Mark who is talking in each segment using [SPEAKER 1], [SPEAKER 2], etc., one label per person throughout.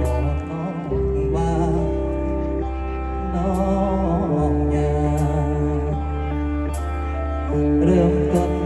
[SPEAKER 1] บอกน้องว่าน้องอย่าเริ่มต้น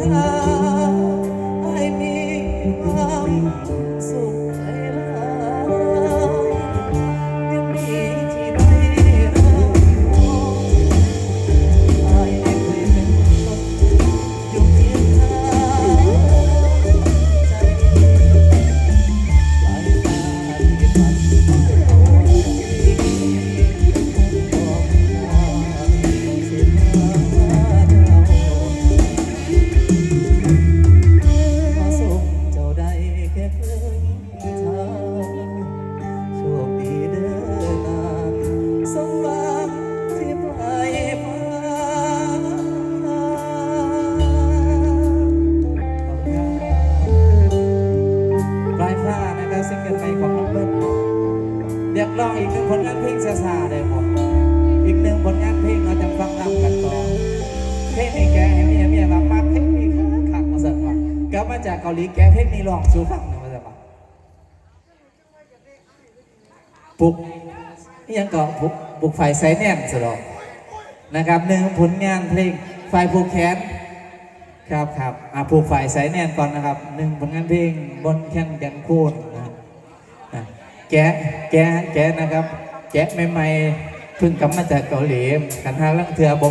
[SPEAKER 1] ท เรียกร้องอีกหนึ่งผลงานเพลงซาซาเลยผมอีกหนึ่งผลงานเพลงเราจะฟังนำกันต่อเพลงนี้แกให้เมียเมียมามาเพลงนี้ขักมาสั่นว่ากลับมาจากเกาหลีแกเพลงนี้ร้องสู่ฟังหน่อยมาสั่นว่าปลุกนี่ยังก่อนปลุกปลุกไฟไซแนนสลอกนะครับหนึ่งผลงานเพลงไฟผูกแขนครับครับอะผูกฝ่ายสายแน่นก่อนนะครับหนึ่งผลงานเพลงบนแข่งแดนโคนน แกะแกะแกะนะครับแกะใหม่ๆเพิ่งกลับมาจากเกาหลีกันหาลังเทือบม